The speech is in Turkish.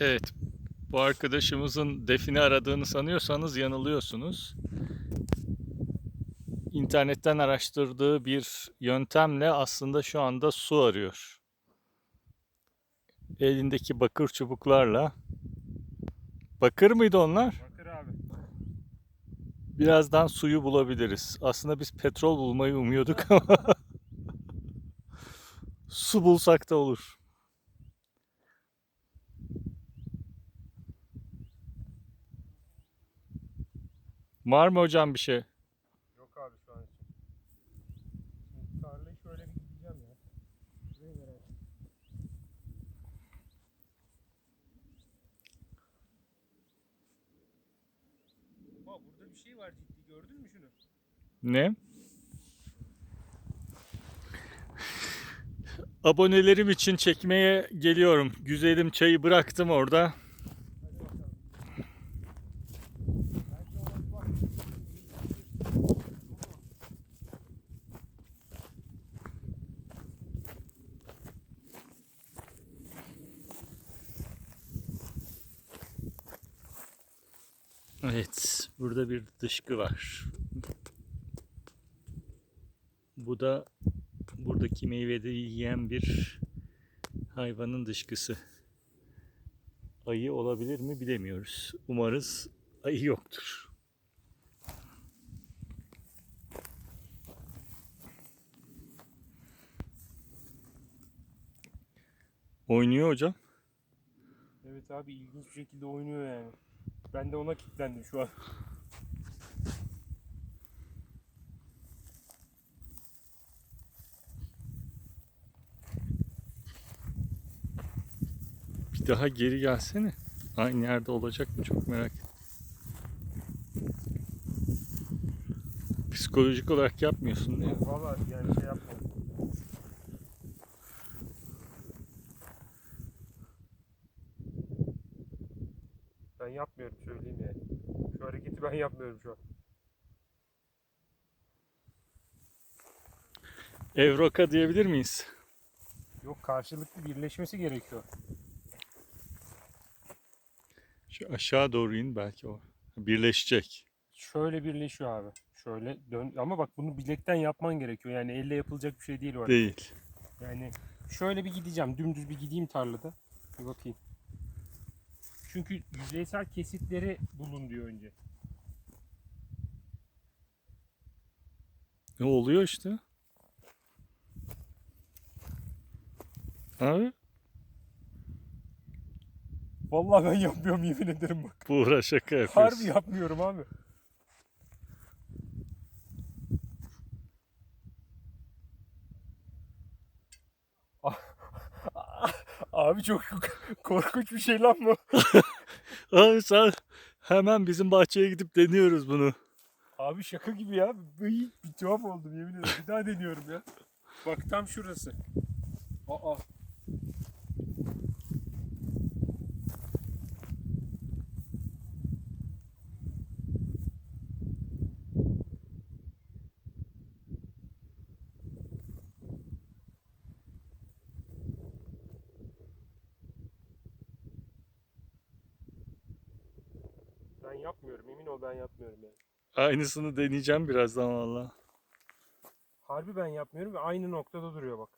Evet. Bu arkadaşımızın define aradığını sanıyorsanız yanılıyorsunuz. İnternetten araştırdığı bir yöntemle aslında şu anda su arıyor. Elindeki bakır çubuklarla. Bakır mıydı onlar? Bakır abi. Birazdan suyu bulabiliriz. Aslında biz petrol bulmayı umuyorduk ama su bulsak da olur. Var mı hocam bir şey? Yok abi şu an için. Şimdi tarlayı şöyle bir gideceğim ya. Şuraya merak. Baba burada bir şey var ciddi gördün mü şunu? Ne? Abonelerim için çekmeye geliyorum. Güzelim çayı bıraktım orada. Hadi bakalım. Belki ona bir bak. Evet, burada bir dışkı var. Bu da buradaki meyveleri yiyen bir hayvanın dışkısı. Ayı olabilir mi bilemiyoruz. Umarız ayı yoktur. Oynuyor hocam. Evet abi ilginç bir şekilde oynuyor yani. Ben de ona kilitlendim şu an. Bir daha geri gelsene. Aynı yerde olacak mı çok merak ettim. Psikolojik olarak yapmıyorsun diye. Valla yani şey yapmadım. Ben yapmıyorum söyleyeyim yani. Şu hareketi ben yapmıyorum şu an. Evroka diyebilir miyiz? Yok karşılıklı birleşmesi gerekiyor. Şu aşağı doğru in belki o. Birleşecek. Şöyle birleşiyor abi. Şöyle dön ama bak bunu bilekten yapman gerekiyor. Yani elle yapılacak bir şey değil o. Değil. Yani şöyle bir gideceğim. Dümdüz bir gideyim tarlada. Bir bakayım. Çünkü yüzeysel kesitleri bulun diyor önce. Ne oluyor işte? Abi Vallahi ben yapmıyorum yemin ederim bak. Buğra şaka yapıyorsun. Harbi yapmıyorum abi. Abi çok korkunç bir şey lan bu. Abi sen hemen bizim bahçeye gidip deniyoruz bunu. Abi şaka gibi ya. Bir, bir tuhaf oldum yemin ederim. Bir daha deniyorum ya. Bak tam şurası. Aa. Ben yapmıyorum. Emin ol ben yapmıyorum yani. Aynısını deneyeceğim birazdan valla. Harbi ben yapmıyorum ve aynı noktada duruyor bak.